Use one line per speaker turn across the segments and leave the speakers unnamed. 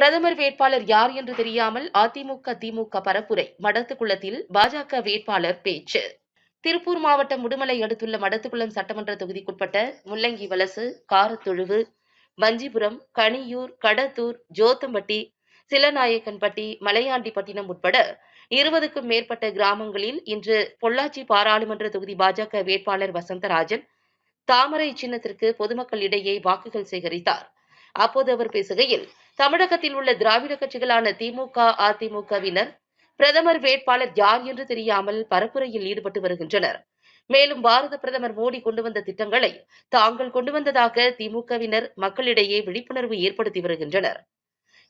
பிரதமர் வேட்பாளர் யார் என்று தெரியாமல் அதிமுக திமுக பரப்புரை. மடத்துக்குளத்தில் பாஜக வேட்பாளர் பேச்சு. திருப்பூர் மாவட்டம் முடுமலை அடுத்துள்ள மடத்துக்குளம் சட்டமன்ற தொகுதிக்குட்பட்ட முள்ளங்கி வலசு காரத்தொழுவு வஞ்சிபுரம் கனியூர் கடத்தூர் ஜோத்தம்பட்டி சிலநாயக்கன்பட்டி மலையாண்டிப்பட்டினம் உட்பட இருபதுக்கும் மேற்பட்ட கிராமங்களில் இன்று பொள்ளாச்சி பாராளுமன்ற தொகுதி பாஜக வேட்பாளர் வசந்தராஜன் தாமரை சின்னத்திற்கு பொதுமக்களிடையே வாக்குகள் சேகரித்தார். அப்போது அவர் பேசுகையில் தமிழகத்தில் உள்ள திராவிட கட்சிகளான திமுக அதிமுகவினர் பிரதமர் வேட்பாளர் யார் என்று தெரியாமல் பரப்புரையில் ஈடுபட்டு வருகின்றனர். மேலும் பாரத பிரதமர் மோடி கொண்டு வந்த திட்டங்களை தாங்கள் கொண்டு வந்ததாக திமுகவினர் மக்களிடையே விழிப்புணர்வு ஏற்படுத்தி வருகின்றனர்.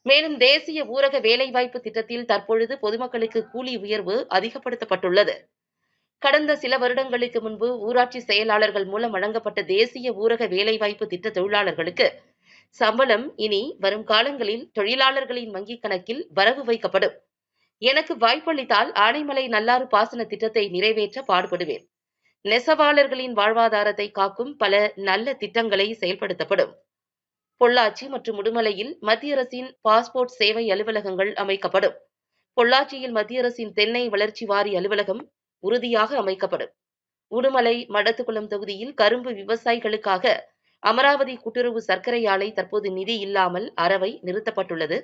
மேலும் தேசிய ஊரக வேலைவாய்ப்பு திட்டத்தில் தற்பொழுது பொதுமக்களுக்கு கூலி உயர்வு அதிகப்படுத்தப்பட்டுள்ளது. கடந்த சில வருடங்களுக்கு முன்பு ஊராட்சி செயலாளர்கள் மூலம் வழங்கப்பட்ட தேசிய ஊரக வேலைவாய்ப்பு திட்ட தொழிலாளர்களுக்கு சம்பளம் இனி வரும் காலங்களில் தொழிலாளர்களின் வங்கிக் கணக்கில் வரவு வைக்கப்படும். எனக்கு வாய்ப்பளித்தால் ஆனைமலை நல்லாறு பாசன திட்டத்தை நிறைவேற்ற பாடுபடுவேன். நெசவாளர்களின் வாழ்வாதாரத்தை காக்கும் பல நல்ல திட்டங்களை செயல்படுத்தப்படும். பொள்ளாச்சி மற்றும் உடுமலையில் மத்திய அரசின் பாஸ்போர்ட் சேவை அலுவலகங்கள் அமைக்கப்படும். பொள்ளாச்சியில் மத்திய அரசின் தென்னை வளர்ச்சி வாரி அலுவலகம் உறுதியாக அமைக்கப்படும். உடுமலை மடத்துக்குளம் தொகுதியில் கரும்பு விவசாயிகளுக்காக அமராவதி கூட்டுறவு சர்க்கரை ஆலை தற்போது நிதி இல்லாமல் அறவை நிறுத்தப்பட்டுள்ளது.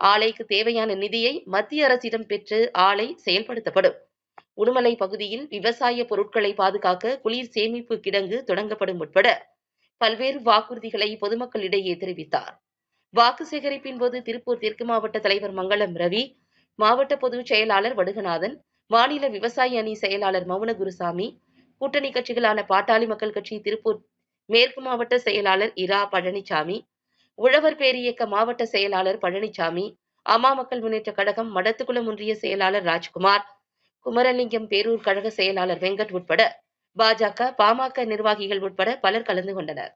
ஆலைக்கு தேவையான நிதியை மத்திய அரசிடம் பெற்று ஆலை செயல்படுத்தப்படும். உடுமலை பகுதியில் விவசாய பொருட்களை பாதுகாக்க குளிர் சேமிப்பு கிடங்கு தொடங்கப்படும் உட்பட பல்வேறு வாக்குறுதிகளை பொதுமக்களிடையே தெரிவித்தார். வாக்கு சேகரிப்பின் போது திருப்பூர் தெற்கு மாவட்ட தலைவர் மங்களம் ரவி மாவட்ட பொதுச் செயலாளர் வடுகநாதன் மாநில விவசாய அணி செயலாளர் மௌன குருசாமி கூட்டணி கட்சிகளான பாட்டாளி மக்கள் கட்சி திருப்பூர் மேற்கு மாவட்ட செயலாளர் இரா பழனிசாமி உழவர் பேரியக்க மாவட்ட செயலாளர் பழனிசாமி அம்மா மக்கள் முன்னேற்ற கழகம் மடத்துக்குளம் ஒன்றிய செயலாளர் ராஜ்குமார் குமரலிங்கம் பேரூர் கழக செயலாளர் வெங்கட் உட்பட பாஜக பாமக நிர்வாகிகள் உட்பட பலர் கலந்து கொண்டனர்.